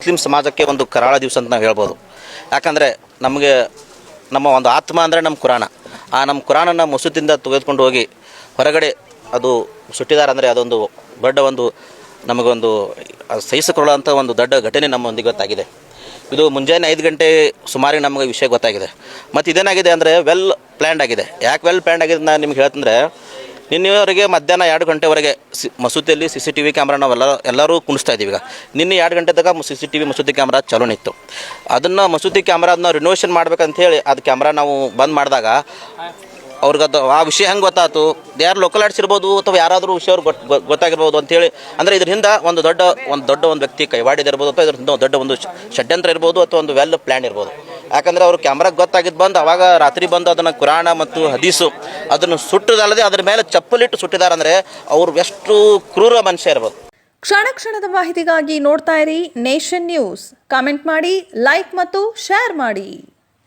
Muslim ಸಮಾಜಕ್ಕೆ ಒಂದು ಕರಾಳ ದಿವಸ ಅಂತ ನಾವು ಹೇಳ್ಬೋದು. ಯಾಕಂದರೆ ನಮಗೆ ನಮ್ಮ ಒಂದು ಆತ್ಮ ಅಂದರೆ ನಮ್ಮ ಕುರಾಣ ಆ ನಮ್ಮ ಕುರಾಣನ ಮಸೂತಿಯಿಂದ ತೆಗೆದುಕೊಂಡು ಹೋಗಿ ಹೊರಗಡೆ ಅದು ಸುಟ್ಟಿದ್ದಾರೆ ಅಂದರೆ ಅದೊಂದು ದೊಡ್ಡ ಒಂದು ನಮಗೊಂದು ಸಹಿಸಿಕೊಳ್ಳುವಂಥ ಒಂದು ದೊಡ್ಡ ಘಟನೆ ನಮ್ಮೊಂದಿಗೆ ಗೊತ್ತಾಗಿದೆ. ಇದು ಮುಂಜಾನೆ ಐದು ಗಂಟೆ ಸುಮಾರಿಗೆ ನಮಗೆ ವಿಷಯ ಗೊತ್ತಾಗಿದೆ. ಮತ್ತು ಇದೇನಾಗಿದೆ ಅಂದರೆ ವೆಲ್ ಪ್ಲ್ಯಾಂಡ್ ಆಗಿದೆ. ಯಾಕೆ ವೆಲ್ ಪ್ಲ್ಯಾಂಡ್ ಆಗಿದೆ ನಾನು ನಿಮ್ಗೆ ಹೇಳ್ತಂದ್ರೆ ನಿನ್ನೆವರೆಗೆ ಮಧ್ಯಾಹ್ನ ಎರಡು ಗಂಟೆವರೆಗೆ C ಮಸೂತಿಯಲ್ಲಿ C C T V camera ನಾವೆಲ್ಲ ಎಲ್ಲರೂ ಕುಣಿಸ್ತಾ ಇದ್ದೀವಿ ಈಗ. ನಿನ್ನೆ ಎರಡು ಗಂಟೆ ಸಿ ಸಿ ಟಿ ವಿ ಮಸೂತಿ ಕ್ಯಾಮ್ರಾ ಚಾಲೂ ಇತ್ತು ಅದನ್ನು ಮಸೂತಿ ಕ್ಯಾಮ್ರಾದನ್ನ ರಿನೋವೇಷನ್ ಮಾಡ್ಬೇಕಂತ ಹೇಳಿ ಅದು ಕ್ಯಾಮ್ರಾ ನಾವು ಬಂದ್ ಮಾಡಿದಾಗ ಅವ್ರಿಗೆ ಅದು ಆ ವಿಷಯ ಹೆಂಗೆ ಗೊತ್ತಾಯ್ತು ಯಾರು ಲೋಕಲ್ ಆರ್ಟ್ಸ್ ಇರ್ಬೋದು ಅಥವಾ ಯಾರಾದರೂ ವಿಷಯ ಅವ್ರು ಗೊತ್ತು ಗೊತ್ತಾಗಿರ್ಬೋದು ಅಂತೇಳಿ ಅಂದರೆ ಇದರಿಂದ ಒಂದು ದೊಡ್ಡ ಒಂದು ದೊಡ್ಡ ಒಂದು ವ್ಯಕ್ತಿ ಕೈವಾಡಿದಿರ್ಬೋದು ಅಥವಾ ಇದರಿಂದ ದೊಡ್ಡ ಒಂದು ಷಡ್ಯಂತ್ರ ಇರ್ಬೋದು ಅಥವಾ ಒಂದು ವೆಲ್ ಪ್ಲ್ಯಾನ್ ಇರ್ಬೋದು. ಯಾಕಂದರೆ ಅವ್ರು ಕ್ಯಾಮ್ರಾಗೆ ಗೊತ್ತಾಗಿದ್ದು ಬಂದು ಅವಾಗ ರಾತ್ರಿ ಬಂದು ಅದನ್ನು ಕುರಾಣ ಮತ್ತು ಹದೀಸು ಅದನ್ನು ಸುಟ್ಟದಲ್ಲದೆ ಅದ್ರ ಮೇಲೆ ಚಪ್ಪಲಿಟ್ಟು ಸುಟ್ಟಿದ್ದಾರೆ ಅಂದರೆ ಅವ್ರು ಎಷ್ಟು ಕ್ರೂರ ಮನುಷ್ಯ ಇರ್ಬೋದು. ಕ್ಷಣ ಕ್ಷಣದ ಮಾಹಿತಿಗಾಗಿ ನೋಡ್ತಾ ಇರಿ ನೇಷನ್ ನ್ಯೂಸ್. ಕಾಮೆಂಟ್ ಮಾಡಿ, ಲೈಕ್ ಮತ್ತು ಶೇರ್ ಮಾಡಿ.